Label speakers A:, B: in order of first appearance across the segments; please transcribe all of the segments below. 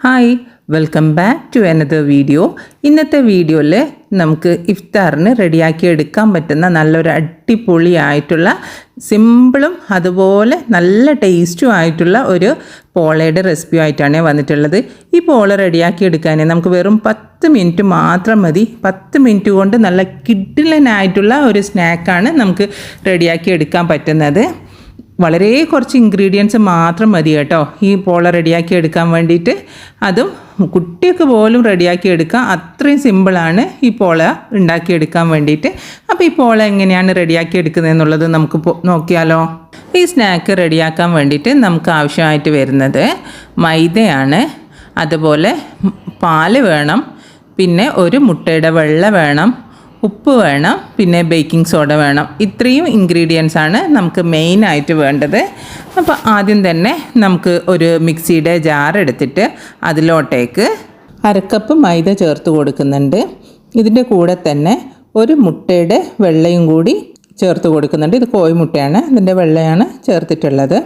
A: Hi welcome back to another video ഇന്നത്തെ വീഡിയോയിൽ നമുക്ക് ഇഫ്താറിന് റെഡിയാക്കി എടുക്കാൻ പറ്റുന്ന നല്ലൊരു അടിപൊളിയായിട്ടുള്ള സിമ്പിളും അതുപോലെ നല്ല ടേസ്റ്റും ആയിട്ടുള്ള ഒരു പോളയുടെ റെസിപ്പി ആയിട്ടാണ് വന്നിട്ടുള്ളത്. ഈ പോള റെഡിയാക്കി എടുക്കാൻ നമുക്ക് വെറും പത്ത് മിനിറ്റ് മാത്രം മതി. പത്ത് മിനിറ്റ് കൊണ്ട് നല്ല കിഡിലനായിട്ടുള്ള ഒരു സ്നാക്കാണ് നമുക്ക് റെഡിയാക്കി എടുക്കാൻ പറ്റുന്നത്. വളരെ കുറച്ച് ഇൻഗ്രീഡിയൻസ് മാത്രം മതി കേട്ടോ. ഈ പോള റെഡിയാക്കി എടുക്കാൻ വേണ്ടിയിട്ട്. അതും കുട്ടിയൊക്കെ പോലും റെഡിയാക്കി എടുക്കാം. അത്രയും സിമ്പിളാണ് ഈ പോള ഉണ്ടാക്കിയെടുക്കാൻ വേണ്ടിയിട്ട്. അപ്പോൾ ഈ പോള എങ്ങനെയാണ് റെഡിയാക്കി എടുക്കുന്നത് എന്നുള്ളത് നമുക്ക് നോക്കിയാലോ. ഈ സ്നാക്ക് റെഡിയാക്കാൻ വേണ്ടിയിട്ട് നമുക്ക് ആവശ്യമായിട്ട് വരുന്നത് മൈദയാണ്. അതുപോലെ പാൽ വേണം. പിന്നെ ഒരു മുട്ടയുടെ വെള്ള വേണം. ഉപ്പ് വേണം പിന്നെ ബേക്കിംഗ് സോഡ വേണം. ഇത്രയും ഇൻഗ്രീഡിയൻസ് ആണ് നമുക്ക് മെയിനായിട്ട് വേണ്ടത്. അപ്പോൾ ആദ്യം തന്നെ നമുക്ക് ഒരു മിക്സിയുടെ ജാർ എടുത്തിട്ട് അതിലോട്ടേക്ക് അരക്കപ്പ് മൈദ ചേർത്ത് കൊടുക്കുന്നുണ്ട്. ഇതിന്റെ കൂടെ തന്നെ ഒരു മുട്ടയുടെ വെള്ളയും കൂടി ചേർത്ത് കൊടുക്കുന്നുണ്ട്. ഇത് കോഴിമുട്ടയാണ് ഇതിന്റെ വെള്ളയാണ് ചേർത്തിട്ടുള്ളത്.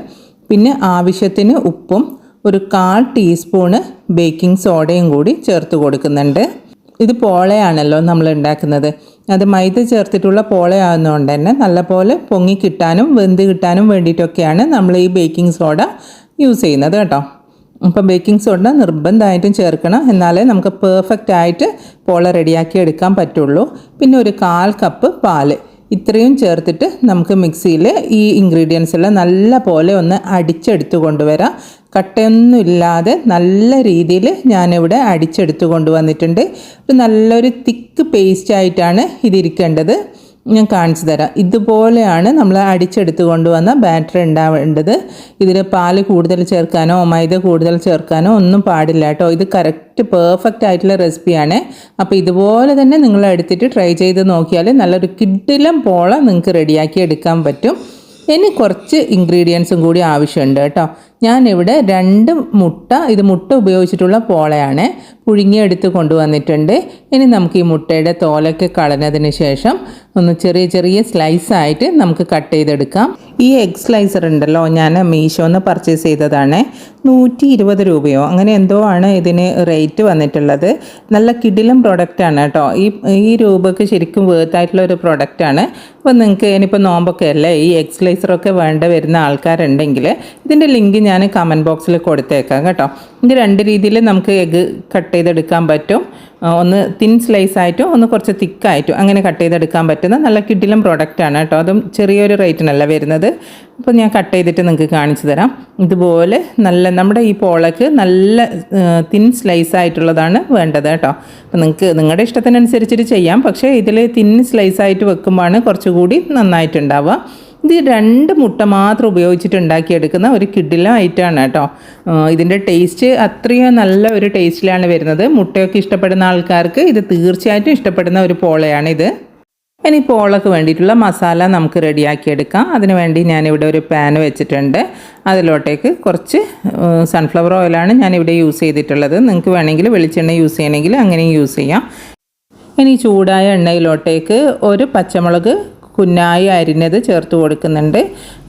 A: പിന്നെ ആവശ്യത്തിന് ഉപ്പും ഒരു കാൽ ടീസ്പൂണ് ബേക്കിംഗ് സോഡയും കൂടി ചേർത്ത് കൊടുക്കുന്നുണ്ട്. ഇത് പോളയാണല്ലോ നമ്മൾ ഉണ്ടാക്കുന്നത്. അത് മൈദ ചേർത്തിട്ടുള്ള പോളയാകുന്നതുകൊണ്ട് തന്നെ നല്ലപോലെ പൊങ്ങി കിട്ടാനും വെന്ത് കിട്ടാനും വേണ്ടിയിട്ടൊക്കെയാണ് നമ്മൾ ഈ ബേക്കിംഗ് സോഡ യൂസ് ചെയ്യുന്നത് കേട്ടോ. അപ്പം ബേക്കിംഗ് സോഡ നിർബന്ധമായിട്ടും ചേർക്കണം. എന്നാലേ നമുക്ക് പെർഫെക്റ്റ് ആയിട്ട് പോള റെഡിയാക്കി എടുക്കാൻ പറ്റുള്ളൂ. പിന്നെ ഒരു കാൽ കപ്പ് പാൽ. ഇത്രയും ചേർത്തിട്ട് നമുക്ക് മിക്സിയിൽ ഈ ഇൻഗ്രീഡിയൻസ് എല്ലാം നല്ല പോലെ ഒന്ന് അടിച്ചെടുത്ത് കൊണ്ടുവരാം. കട്ടയൊന്നുമില്ലാതെ നല്ല രീതിയിൽ ഞാനിവിടെ അടിച്ചെടുത്ത് കൊണ്ടുവന്നിട്ടുണ്ട്. ഒരു നല്ലൊരു തിക്ക് പേസ്റ്റ് ആയിട്ടാണ് ഇതിരിക്കേണ്ടത്. ഞാൻ കാണിച്ചു തരാം. ഇതുപോലെയാണ് നമ്മൾ അടിച്ചെടുത്ത് കൊണ്ടുവന്ന ബാറ്റർ ഉണ്ടാവേണ്ടത്. ഇതിൽ പാൽ കൂടുതൽ ചേർക്കാനോ മൈദ കൂടുതൽ ചേർക്കാനോ ഒന്നും പാടില്ല കേട്ടോ. ഇത് കറക്റ്റ് പെർഫെക്റ്റ് ആയിട്ടുള്ള റെസിപ്പിയാണ് അപ്പോൾ ഇതുപോലെ തന്നെ നിങ്ങൾ എടുത്തിട്ട് ട്രൈ ചെയ്ത് നോക്കിയാൽ നല്ലൊരു കിഡിലം പോള നിങ്ങൾക്ക് റെഡിയാക്കി എടുക്കാൻ പറ്റും. ഇനി കുറച്ച് ഇൻഗ്രീഡിയൻസും കൂടി ആവശ്യമുണ്ട് കേട്ടോ. ഞാനിവിടെ രണ്ട് മുട്ട ഇത് മുട്ട ഉപയോഗിച്ചിട്ടുള്ള പോളയാണ് പുഴുങ്ങിയെടുത്ത് കൊണ്ടുവന്നിട്ടുണ്ട്. ഇനി നമുക്ക് ഈ മുട്ടയുടെ തോലൊക്കെ കളഞ്ഞതിന് ശേഷം ഒന്ന് ചെറിയ ചെറിയ സ്ലൈസ് ആയിട്ട് നമുക്ക് കട്ട് ചെയ്തെടുക്കാം. ഈ എഗ് സ്ലൈസർ ഉണ്ടല്ലോ ഞാൻ മീഷോന്ന് പർച്ചേസ് ചെയ്തതാണ്. നൂറ്റി ഇരുപത് രൂപയോ? അങ്ങനെ എന്തോ ആണ് ഇതിന് റേറ്റ് വന്നിട്ടുള്ളത്. നല്ല കിടിലം പ്രൊഡക്റ്റാണ് കേട്ടോ. ഈ ഈ രൂപക്ക് ശരിക്കും വേർത്തായിട്ടുള്ള ഒരു പ്രൊഡക്റ്റാണ് അപ്പോൾ നിങ്ങൾക്ക് ഇനിയിപ്പോൾ നോമ്പൊക്കെ അല്ലേ? ഈ എഗ് സ്ലൈസറൊക്കെ വേണ്ട വരുന്ന ആൾക്കാരുണ്ടെങ്കിൽ ഇതിന്റെ ലിങ്ക് കമന്റ് ബോക്സിൽ കൊടുത്തേക്കാം കേട്ടോ. ഇത് രണ്ട് രീതിയിൽ നമുക്ക് എഗ്ഗ് കട്ട് ചെയ്തെടുക്കാൻ പറ്റും. ഒന്ന് തിൻ സ്ലൈസ് ആയിട്ടും ഒന്ന് കുറച്ച് തിക്കായിട്ടും അങ്ങനെ കട്ട് ചെയ്തെടുക്കാൻ പറ്റുന്ന നല്ല കിഡിലും പ്രോഡക്റ്റാണ് കേട്ടോ. അതും ചെറിയൊരു റേറ്റിനല്ല വരുന്നത്. അപ്പോൾ ഞാൻ കട്ട് ചെയ്തിട്ട് നിങ്ങൾക്ക് കാണിച്ചു തരാം. ഇതുപോലെ നല്ല നമ്മുടെ ഈ പോളക്ക് നല്ല തിൻ സ്ലൈസ് ആയിട്ടുള്ളതാണ് വേണ്ടത് കേട്ടോ. അപ്പോൾ നിങ്ങൾക്ക് നിങ്ങളുടെ ഇഷ്ടത്തിനനുസരിച്ചിട്ട് ചെയ്യാം. പക്ഷേ ഇതിൽ തിൻ സ്ലൈസ് ആയിട്ട് വെക്കുമ്പോഴാണ് കുറച്ചുകൂടി നന്നായിട്ടുണ്ടാവുക. ഇത് രണ്ട് മുട്ട മാത്രം ഉപയോഗിച്ചിട്ട് ഉണ്ടാക്കിയെടുക്കുന്ന ഒരു കിഡില ഐറ്റമാണ് കേട്ടോ. ഇതിന്റെ ടേസ്റ്റ് അത്രയും നല്ല ഒരു ടേസ്റ്റിലാണ് വരുന്നത്. മുട്ടയൊക്കെ ഇഷ്ടപ്പെടുന്ന ആൾക്കാർക്ക് ഇത് തീർച്ചയായിട്ടും ഇഷ്ടപ്പെടുന്ന ഒരു പോളയാണിത് ഇനി പോളക്ക് വേണ്ടിയിട്ടുള്ള മസാല നമുക്ക് റെഡിയാക്കിയെടുക്കാം. അതിന് വേണ്ടി ഞാനിവിടെ ഒരു പാൻ വെച്ചിട്ടുണ്ട്. അതിലോട്ടേക്ക് കുറച്ച് സൺഫ്ലവർ ഓയിലാണ് ഞാനിവിടെ യൂസ് ചെയ്തിട്ടുള്ളത്. നിങ്ങൾക്ക് വേണമെങ്കിൽ വെളിച്ചെണ്ണ യൂസ് ചെയ്യണമെങ്കിൽ അങ്ങനെയും യൂസ് ചെയ്യാം. ഇനി ചൂടായ എണ്ണയിലോട്ടേക്ക് ഒരു പച്ചമുളക് കുന്നായി അരിഞ്ഞത് ചേർത്ത് കൊടുക്കുന്നുണ്ട്.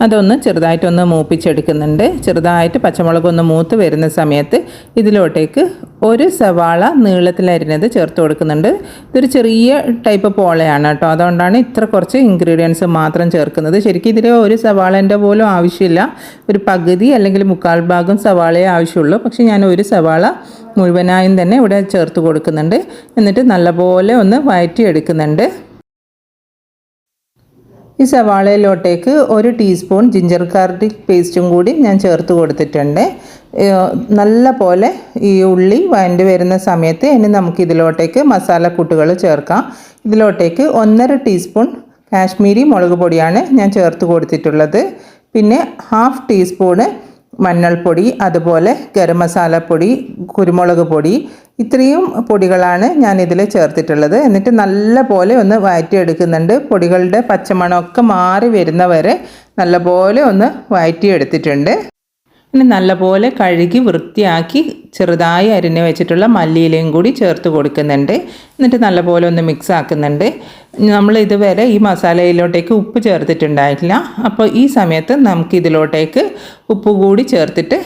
A: അതൊന്ന് ചെറുതായിട്ടൊന്ന് മൂപ്പിച്ചെടുക്കുന്നുണ്ട്. ചെറുതായിട്ട് പച്ചമുളക് ഒന്ന് മൂത്ത് വരുന്ന സമയത്ത് ഇതിലോട്ടേക്ക് ഒരു സവാള നീളത്തിൽ അരിഞ്ഞത് ചേർത്ത് കൊടുക്കുന്നുണ്ട്. ഇതൊരു ചെറിയ ടൈപ്പ് പോളയാണ് കേട്ടോ. അതുകൊണ്ടാണ് ഇത്ര കുറച്ച് ഇൻഗ്രീഡിയൻസ് മാത്രം ചേർക്കുന്നത്. ശരിക്കും ഇതിൽ ഒരു സവാളേന്റെ പോലും ആവശ്യമില്ല. ഒരു പകുതി അല്ലെങ്കിൽ മുക്കാൽ ഭാഗം സവാളയെ ആവശ്യമുള്ളൂ. പക്ഷേ ഞാൻ ഒരു സവാള മുഴുവനായും തന്നെ ഇവിടെ ചേർത്ത് കൊടുക്കുന്നുണ്ട്. എന്നിട്ട് നല്ലപോലെ ഒന്ന് വഴറ്റി എടുക്കുന്നുണ്ട് ഈ സവാളയിലോട്ടേക്ക് ഒരു ടീസ്പൂൺ ജിഞ്ചർ ഗാർലിക് പേസ്റ്റും കൂടി ഞാൻ ചേർത്ത് കൊടുത്തിട്ടുണ്ട്. നല്ല പോലെ ഈ ഉള്ളി വഴണ്ടി വരുന്ന സമയത്ത് ഇനി നമുക്ക് ഇതിലോട്ടേക്ക് മസാലക്കൂട്ടുകൾ ചേർക്കാം. ഇതിലോട്ടേക്ക് ഒന്നര ടീസ്പൂൺ കാശ്മീരി മുളക് പൊടിയാണ് ഞാൻ ചേർത്ത് കൊടുത്തിട്ടുള്ളത്. പിന്നെ ഹാഫ് ടീസ്പൂണ് മഞ്ഞൾപ്പൊടി അതുപോലെ ഗരം മസാലപ്പൊടി കുരുമുളക് പൊടി ഇത്രയും പൊടികളാണ് ഞാൻ ഇതിൽ ചേർത്തിട്ടുള്ളത്. എന്നിട്ട് നല്ല പോലെ ഒന്ന് വഴറ്റിയെടുക്കുന്നുണ്ട് പൊടികളുടെ പച്ചമണമൊക്കെ മാറി വരുന്നവരെ നല്ലപോലെ ഒന്ന് വഴറ്റിയെടുത്തിട്ടുണ്ട് ഇനി നല്ലപോലെ കഴുകി വൃത്തിയാക്കി ചെറുതായി അരിഞ്ഞ് വെച്ചിട്ടുള്ള മല്ലിയിലയും കൂടി ചേർത്ത് കൊടുക്കുന്നുണ്ട്. എന്നിട്ട് നല്ലപോലെ ഒന്ന് മിക്സ് ആക്കുന്നുണ്ട്. നമ്മൾ ഇതുവരെ ഈ മസാലയിലോട്ടേക്ക് ഉപ്പ് ചേർത്തിട്ടുണ്ടായിട്ടില്ല. അപ്പോൾ ഈ സമയത്ത് നമുക്ക് ഇതിലോട്ടേക്ക് ഉപ്പ് കൂടി ചേർത്തിട്ട്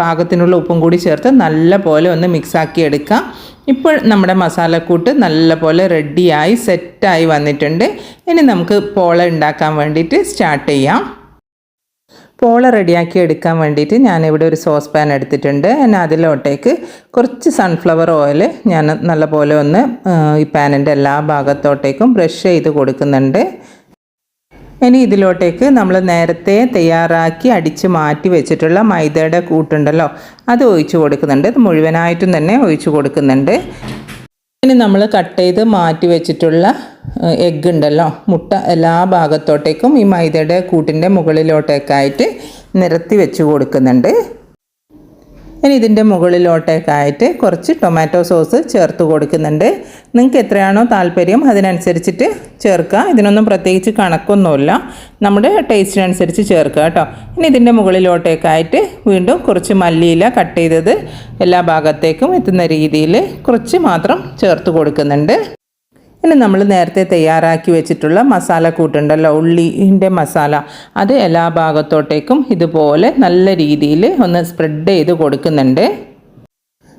A: പാകത്തിനുള്ള ഉപ്പും കൂടി ചേർത്ത് നല്ലപോലെ ഒന്ന് മിക്സ് ആക്കി എടുക്കാം. ഇപ്പോൾ നമ്മുടെ മസാലക്കൂട്ട് നല്ലപോലെ റെഡിയായി സെറ്റായി വന്നിട്ടുണ്ട്. ഇനി നമുക്ക് പോള ഉണ്ടാക്കാൻ വേണ്ടിയിട്ട് സ്റ്റാർട്ട് ചെയ്യാം. പോള റെഡിയാക്കി എടുക്കാൻ വേണ്ടിയിട്ട് ഞാനിവിടെ ഒരു സോസ് പാൻ എടുത്തിട്ടുണ്ട്. ഞാൻ അതിലോട്ടേക്ക് കുറച്ച് സൺഫ്ലവർ ഓയിൽ ഞാൻ നല്ലപോലെ ഒന്ന് ഈ പാനിന്റെ എല്ലാ ഭാഗത്തോട്ടേക്കും ബ്രഷ് ചെയ്ത് കൊടുക്കുന്നുണ്ട്. ഇനി ഇതിലോട്ടേക്ക് നമ്മൾ നേരത്തെ തയ്യാറാക്കി അടിച്ച് മാറ്റി വെച്ചിട്ടുള്ള മൈദയുടെ കൂട്ടുണ്ടല്ലോ അത് ഒഴിച്ചു കൊടുക്കുന്നുണ്ട്. ഇത് മുഴുവനായിട്ടും തന്നെ ഒഴിച്ചു കൊടുക്കുന്നുണ്ട്. ഇനി നമ്മൾ കട്ട് ചെയ്ത് മാറ്റി വെച്ചിട്ടുള്ള എഗ്ഗ് ഉണ്ടല്ലോ മുട്ട എല്ലാ ഭാഗത്തോട്ടേക്കും ഈ മൈദയുടെ കൂട്ടിന്റെ മുകളിലോട്ടേക്കായിട്ട് നിരത്തി വെച്ച് കൊടുക്കുന്നുണ്ട്. ഇനി ഇതിന്റെ മുകളിലോട്ടേക്കായിട്ട് കുറച്ച് ടൊമാറ്റോ സോസ് ചേർത്ത് കൊടുക്കുന്നുണ്ട്. നിങ്ങൾക്ക് എത്രയാണോ താല്പര്യം അതിനനുസരിച്ചിട്ട് ചേർക്കുക. ഇതിനൊന്നും പ്രത്യേകിച്ച് കണക്കൊന്നുമില്ല. നമ്മുടെ ടേസ്റ്റിനനുസരിച്ച് ചേർക്കുക കേട്ടോ. ഇനി ഇതിന്റെ മുകളിലോട്ടേക്കായിട്ട് വീണ്ടും കുറച്ച് മല്ലിയില കട്ട് ചെയ്തത് എല്ലാ ഭാഗത്തേക്കും എത്തുന്ന രീതിയിൽ കുറച്ച് മാത്രം ചേർത്ത് കൊടുക്കുന്നുണ്ട്. ഇനി നമ്മൾ നേരത്തെ തയ്യാറാക്കി വെച്ചിട്ടുള്ള മസാല കൂട്ടുണ്ടല്ലോ ഉള്ളിന്റെ മസാല. അത് എല്ലാ ഭാഗത്തോട്ടേക്കും ഇതുപോലെ നല്ല രീതിയിൽ ഒന്ന് സ്പ്രെഡ് ചെയ്ത് കൊടുക്കുന്നുണ്ട്.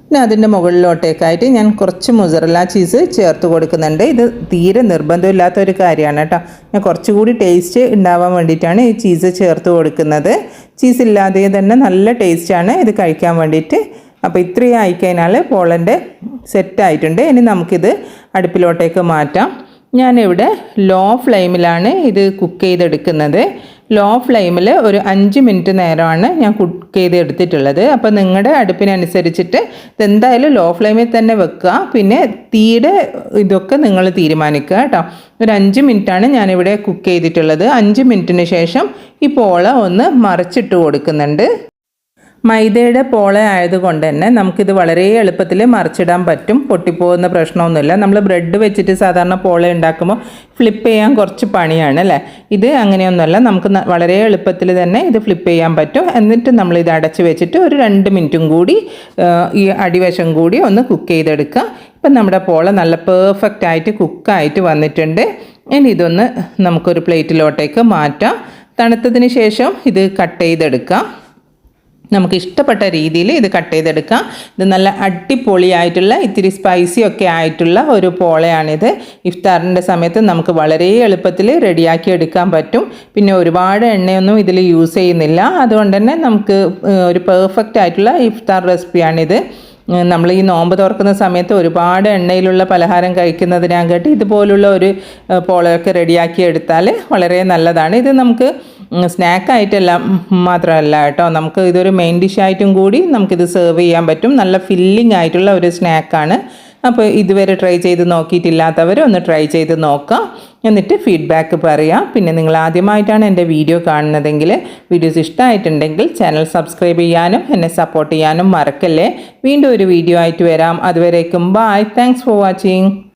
A: പിന്നെ അതിന്റെ മുകളിലോട്ടേക്കായിട്ട് ഞാൻ കുറച്ച് മുസറല ചീസ് ചേർത്ത് കൊടുക്കുന്നുണ്ട്. ഇത് തീരെ നിർബന്ധമില്ലാത്ത ഒരു കാര്യമാണ് കേട്ടോ. ഞാൻ കുറച്ചുകൂടി ടേസ്റ്റ് ഉണ്ടാവാൻ വേണ്ടിയിട്ടാണ് ഈ ചീസ് ചേർത്ത് കൊടുക്കുന്നത്. ചീസ് ഇല്ലാതെ തന്നെ നല്ല ടേസ്റ്റാണ് ഇത് കഴിക്കാൻ വേണ്ടിയിട്ട്. അപ്പോൾ ഇത്രയും ആയിക്കഴിഞ്ഞാൽ പോളന്റെ സെറ്റായിട്ടുണ്ട്. ഇനി നമുക്കിത് അടുപ്പിലോട്ടേക്ക് മാറ്റാം. ഞാനിവിടെ ലോ ഫ്ലെയിമിലാണ് ഇത് കുക്ക് ചെയ്തെടുക്കുന്നത്. ലോ ഫ്ലെയിമിൽ ഒരു അഞ്ച് മിനിറ്റ് നേരമാണ് ഞാൻ കുക്ക് ചെയ്ത് എടുത്തിട്ടുള്ളത് അപ്പോൾ നിങ്ങളുടെ അടുപ്പിനനുസരിച്ചിട്ട് ഇതെന്തായാലും ലോ ഫ്ലെയിമിൽ തന്നെ വെക്കുക. പിന്നെ തീയുടെ ഇതൊക്കെ നിങ്ങൾ തീരുമാനിക്കുക കേട്ടോ. ഒരു അഞ്ച് മിനിറ്റാണ് ഞാനിവിടെ കുക്ക് ചെയ്തിട്ടുള്ളത്. അഞ്ച് മിനിറ്റിന് ശേഷം ഈ പോള ഒന്ന് മറിച്ചിട്ട് കൊടുക്കുന്നുണ്ട്. മൈദയുടെ പോള ആയതുകൊണ്ട് തന്നെ നമുക്കിത് വളരെ എളുപ്പത്തിൽ മറിച്ചിടാൻ പറ്റും. പൊട്ടിപ്പോകുന്ന പ്രശ്നമൊന്നുമില്ല. നമ്മൾ ബ്രെഡ് വെച്ചിട്ട് സാധാരണ പോള ഉണ്ടാക്കുമ്പോൾ ഫ്ലിപ്പ് ചെയ്യാൻ കുറച്ച് പണിയാണ് അല്ലേ? ഇത് അങ്ങനെയൊന്നുമല്ല. നമുക്ക് വളരെ എളുപ്പത്തിൽ തന്നെ ഇത് ഫ്ലിപ്പ് ചെയ്യാൻ പറ്റും. എന്നിട്ട് നമ്മൾ ഇത് അടച്ച് വെച്ചിട്ട് ഒരു രണ്ട് മിനിറ്റും കൂടി ഈ അടിവശം കൂടി ഒന്ന് കുക്ക് ചെയ്തെടുക്കുക. ഇപ്പം നമ്മുടെ പോള നല്ല പെർഫെക്റ്റ് ആയിട്ട് കുക്കായിട്ട് വന്നിട്ടുണ്ട്. ഇനി ഇതൊന്ന് നമുക്കൊരു പ്ലേറ്റിലോട്ടേക്ക് മാറ്റാം. തണുത്തതിന് ശേഷം ഇത് കട്ട് ചെയ്തെടുക്കാം. നമുക്ക് ഇഷ്ടപ്പെട്ട രീതിയിൽ ഇത് കട്ട് ചെയ്തെടുക്കാം. ഇത് നല്ല അടിപൊളിയായിട്ടുള്ള ഇത്തിരി സ്പൈസി ഒക്കെ ആയിട്ടുള്ള ഒരു പോളയാണിത്. ഇഫ്താറിന്റെ സമയത്ത് നമുക്ക് വളരെ എളുപ്പത്തിൽ റെഡിയാക്കി എടുക്കാൻ പറ്റും. പിന്നെ ഒരുപാട് എണ്ണയൊന്നും ഇതിൽ യൂസ് ചെയ്യുന്നില്ല. അതുകൊണ്ട് തന്നെ നമുക്ക് ഒരു പെർഫെക്റ്റ് ആയിട്ടുള്ള ഇഫ്താർ റെസിപ്പിയാണിത്. നമ്മൾ ഈ നോമ്പ് തുറക്കുന്ന സമയത്ത് ഒരുപാട് എണ്ണയിലുള്ള പലഹാരം കഴിക്കുന്നതിനാകട്ടെ ഇതുപോലുള്ള ഒരു പോളയൊക്കെ റെഡിയാക്കി എടുത്താൽ വളരെ നല്ലതാണ്. ഇത് നമുക്ക് സ്നാക്കായിട്ടല്ല മാത്രമല്ല കേട്ടോ. നമുക്ക് ഇതൊരു മെയിൻ ഡിഷായിട്ടും കൂടി നമുക്കിത് സെർവ് ചെയ്യാൻ പറ്റും. നല്ല ഫില്ലിംഗ് ആയിട്ടുള്ള ഒരു സ്നാക്കാണ് അപ്പോൾ ഇതുവരെ ട്രൈ ചെയ്ത് നോക്കിയിട്ടില്ലാത്തവർ ഒന്ന് ട്രൈ ചെയ്ത് നോക്കാം. എന്നിട്ട് ഫീഡ്ബാക്ക് പറയാം. പിന്നെ നിങ്ങൾ ആദ്യമായിട്ടാണ് എന്റെ വീഡിയോ കാണുന്നതെങ്കിൽ വീഡിയോസ് ഇഷ്ടമായിട്ടുണ്ടെങ്കിൽ ചാനൽ സബ്സ്ക്രൈബ് ചെയ്യാനും എന്നെ സപ്പോർട്ട് ചെയ്യാനും മറക്കല്ലേ. വീണ്ടും ഒരു വീഡിയോ ആയിട്ട് വരാം. അതുവരേക്കും ബായ് താങ്ക്സ് ഫോർ വാച്ചിങ്